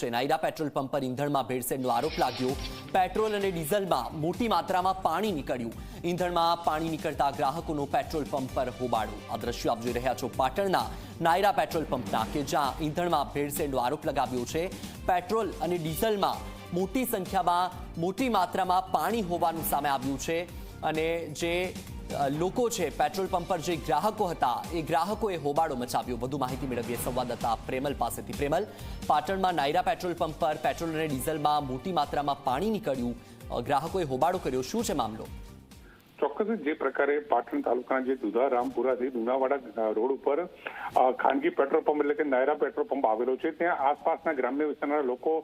છે Naira petrol pump પર ઈંધણમાં ભેળસેળનો આરોપ લાગ્યો. પેટ્રોલ અને ડીઝલમાં મોટી માત્રામાં પાણી નીકળ્યું. ઈંધણમાં પાણી નીકળતા ગ્રાહકોનો પેટ્રોલ પંપ પર હોબાળો આ દ્રશ્યો આપ જોઈ રહ્યા છો પાટણના નાયરા પેટ્રોલ પંપના, કે જ્યાં ઈંધણમાં ભેળસેળનો આરોપ લગાવ્યો છે. પેટ્રોલ અને ડીઝલમાં મોટી સંખ્યામાં, મોટી માત્રામાં પાણી હોવાનું સામે આવ્યું છે. અને જે લોકો છે, પેટ્રોલ પંપ પર જે ગ્રાહકો હતા, એ ગ્રાહકોએ હોબાળો મચાવ્યો. વધુ માહિતી મેળવીએ સંવાદદાતા પ્રેમલ પાસેથી. પ્રેમલ, પાટણમાં નાયરા પેટ્રોલ પંપ પર પેટ્રોલ અને ડીઝલમાં મોટી માત્રામાં પાણી નીકળ્યું. ગ્રાહકોએ હોબાળો કર્યો. શું છે મામલો? ચોક્કસ જે પ્રકારે પાટણ તાલુકાના જે દુધા રામપુરાથી લુણાવાડા રોડ ઉપર ખાનગી પેટ્રોલ પંપ એટલે કે નાયરા પેટ્રોલ પંપ આવેલો છે. ત્યાં આસપાસના ગ્રામ્ય વિસ્તારના લોકો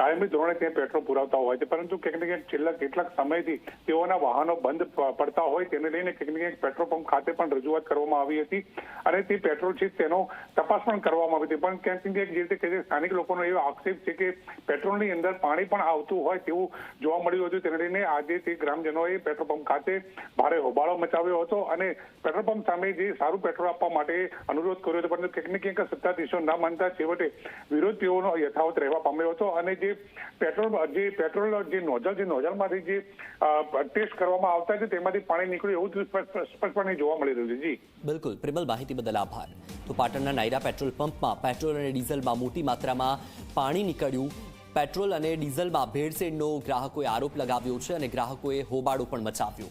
કાયમી ધોરણે ત્યાં પેટ્રોલ પુરાવતા હોય છે. પરંતુ ક્યાંક ને ક્યાંક છેલ્લા કેટલાક સમયથી તેઓના વાહનો બંધ પડતા હોય તેને લઈને ક્યાંક ને ક્યાંક પેટ્રોલ પંપ ખાતે પણ રજૂઆત કરવામાં આવી હતી અને તે પેટ્રોલ છે તેનો તપાસ પણ કરવામાં આવી હતી. પણ ક્યાંક ને ક્યાંક જે સ્થાનિક લોકોનો એવો આક્ષેપ છે કે પેટ્રોલની અંદર પાણી પણ આવતું હોય તેવું જોવા મળ્યું હતું. તેને લઈને આજે તે ગ્રામજનોએ પેટ્રોલ પંપ ખાતે ભારે હોબાળો મચાવ્યો હતો અને પેટ્રોલ પંપ સામે જે સારું પેટ્રોલ આપવા માટે અનુરોધ કર્યો હતો, પરંતુ ક્યાંક ને સત્તાધીશો ના માનતા છેવટે વિરોધ તેઓનો યથાવત રહેવા પામ્યો હતો અને જે પેટ્રોલ જે પેટ્રોલ, જે નોઝલ, જે નોઝલમાંથી જે ટેસ્ટ કરવામાં આવતા છે તેમાંથી પાણી નીકળ્યું એવું સ્પષ્ટપણે જોવા મળી રહ્યું છે. જી. બિલકુલ. પ્રિબલ માહિતી બદલ આભાર. તો પાટણના નાયરા પેટ્રોલ પંપમાં પેટ્રોલ અને ડીઝલમાં મોટી માત્રામાં પાણી નીકળ્યું. પેટ્રોલ અને ડીઝલમાં ભેળસેળનો ગ્રાહકોએ આરોપ લગાવ્યો છે અને ગ્રાહકોએ હોબાળો પણ મચાવ્યો.